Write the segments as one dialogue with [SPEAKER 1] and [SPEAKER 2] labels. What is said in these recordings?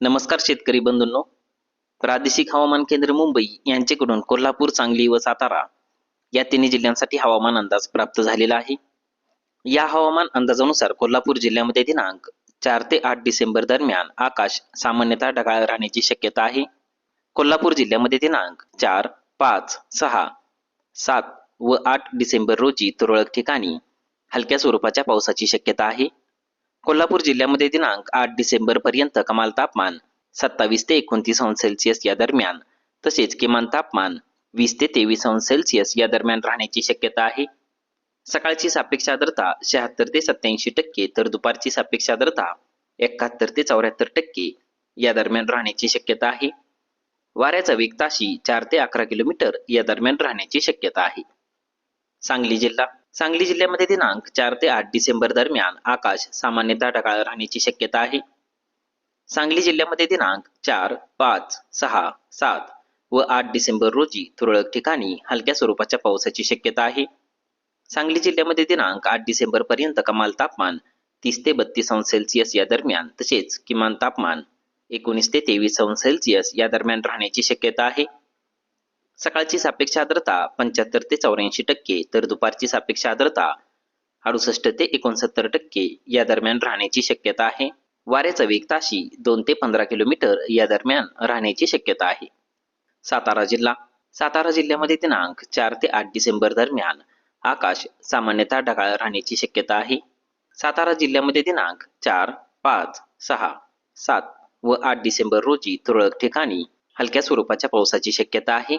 [SPEAKER 1] नमस्कार शेतकरी बंधूंनो. प्रादेशिक हवामान केंद्र मुंबई यांच्याकडून कोल्हापूर सांगली व सातारा या तिन्ही जिल्ह्यांसाठी हवामान अंदाज प्राप्त झालेला आहे. या हवामान अंदाजानुसार कोल्हापूर जिल्ह्यामध्ये दिनांक चार ते आठ डिसेंबर दरम्यान आकाश सामान्यतः ढगाळ राहण्याची शक्यता आहे. कोल्हापूर जिल्ह्यामध्ये दिनांक चार पाच सहा सात व आठ डिसेंबर रोजी तुरळक ठिकाणी हलक्या स्वरूपाच्या पावसाची शक्यता आहे. कोल्हापूर जिल्ह्यामध्ये दिनांक आठ डिसेंबर पर्यंत कमाल तापमान सत्तावीस ते एकोणतीस अंश सेल्सिअस या दरम्यान तसेच किमान तापमान वीस ते तेवीस अंश सेल्सिअस या दरम्यान राहण्याची शक्यता आहे. सकाळची सापेक्ष आर्द्रता शहात्तर ते सत्याऐंशी टक्के तर दुपारची सापेक्ष आर्द्रता एकाहत्तर ते चौऱ्याहत्तर टक्के या दरम्यान राहण्याची शक्यता आहे. वाऱ्याचा वेग ताशी चार ते अकरा किलोमीटर या दरम्यान राहण्याची शक्यता आहे. सांगली जिल्हा सांगली जिल्ह्यामध्ये दिनांक चार ते आठ डिसेंबर दरम्यान आकाश सामान्यतः ढगाळ राहण्याची शक्यता आहे. सांगली जिल्ह्यामध्ये दिनांक चार पाच सहा सात व आठ डिसेंबर रोजी तुरळक ठिकाणी हलक्या स्वरूपाच्या पावसाची शक्यता आहे. सांगली जिल्ह्यामध्ये दिनांक आठ डिसेंबर पर्यंत कमाल तापमान तीस ते बत्तीस अंश सेल्सिअस या दरम्यान तसेच किमान तापमान एकोणीस ते तेवीस अंश सेल्सिअस या दरम्यान राहण्याची शक्यता आहे. सकाळची सापेक्ष आर्द्रता पंच्याहत्तर ते चौऱ्याऐंशी टक्के तर दुपारची सापेक्ष आर्द्रता अडुसष्ट ते एकोणसत्तर टक्के या दरम्यान राहण्याची शक्यता आहे. वाऱ्याचा वेग ताशी दोन ते पंधरा किलोमीटर या दरम्यान राहण्याची शक्यता आहे. सातारा जिल्हा. सातारा जिल्ह्यामध्ये दिनांक चार ते आठ डिसेंबर दरम्यान आकाश सामान्यतः ढगाळ राहण्याची शक्यता आहे. सातारा जिल्ह्यामध्ये दिनांक चार पाच सहा सात व आठ डिसेंबर रोजी तुरळक ठिकाणी हलक्या स्वरूपाच्या पावसाची शक्यता आहे.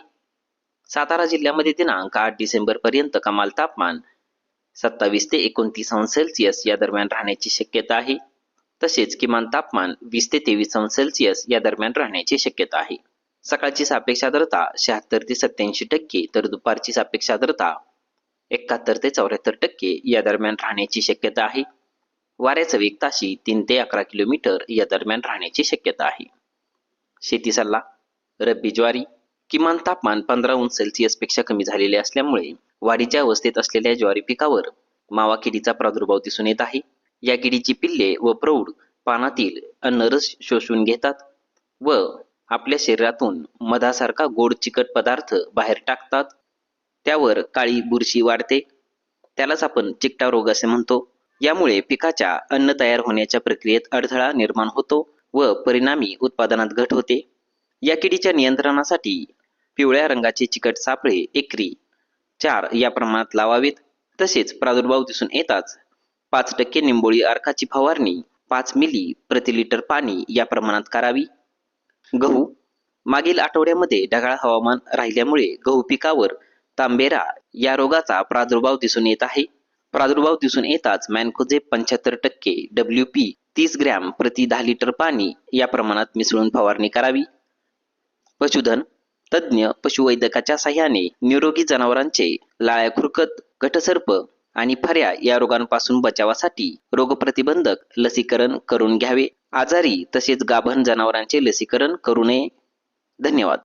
[SPEAKER 1] सातारा जिल्ह्यामध्ये दिनांक आठ डिसेंबर पर्यंत कमाल तापमान सत्तावीस ते एकोणतीस अंश सेल्सिअस या दरम्यान राहण्याची शक्यता आहे. तसेच किमान तापमान वीस ते तेवीस अंश सेल्सिअस या दरम्यान राहण्याची शक्यता आहे. सकाळची सापेक्ष आर्द्रता शहात्तर ते सत्याऐंशी टक्के तर दुपारची सापेक्ष आर्द्रता एकाहत्तर ते चौऱ्याहत्तर टक्के या दरम्यान राहण्याची शक्यता आहे. वाऱ्याचा वेग ताशी तीन ते अकरा किलोमीटर या दरम्यान राहण्याची शक्यता आहे. शेती सल्ला रब्बी ज्वारी किमान तापमान पंधरा अंश सेल्सिअसपेक्षा कमी झालेले असल्यामुळे वाढीच्या अवस्थेत असलेल्या ज्वारी पिकावर मावा किडीचा प्रादुर्भाव दिसून येत आहे. या किडीची पिल्ले व प्रौढ पानातील अन्नरस शोषून घेतात व आपल्या शरीरातून मधासारखा गोड चिकट पदार्थ बाहेर टाकतात. त्यावर काळी बुरशी वाढते. त्यालाच आपण चिकटा रोग असे म्हणतो. यामुळे पिकाच्या अन्न तयार होण्याच्या प्रक्रियेत अडथळा निर्माण होतो व परिणामी उत्पादनात घट होते. या किडीच्या नियंत्रणासाठी पिवळ्या रंगाचे चिकट सापळे एकरी चार या प्रमाणात लावावेत. तसेच प्रादुर्भाव दिसून येताच पाच टक्के निंबोळी अर्काची फवारणी पाच मिली प्रति लिटर पाणी या प्रमाणात करावी. गहू मागील आठवड्यामध्ये ढगाळ हवामान राहिल्यामुळे गहू पिकावर तांबेरा या रोगाचा प्रादुर्भाव दिसून येत आहे. प्रादुर्भाव दिसून येताच मॅनकोजे पंच्याहत्तर टक्के डब्ल्यू पी तीस ग्रॅम प्रति दहा लिटर पाणी या प्रमाणात मिसळून फवारणी करावी. पशुधन तज्ज्ञ पशुवैद्यकाच्या साह्याने निरोगी जनावरांचे लाळ्या खुरकत घटसर्प आणि फऱ्या या रोगांपासून बचावासाठी रोगप्रतिबंधक लसीकरण करून घ्यावे. आजारी तसेच गाभण जनावरांचे लसीकरण करू नये. धन्यवाद.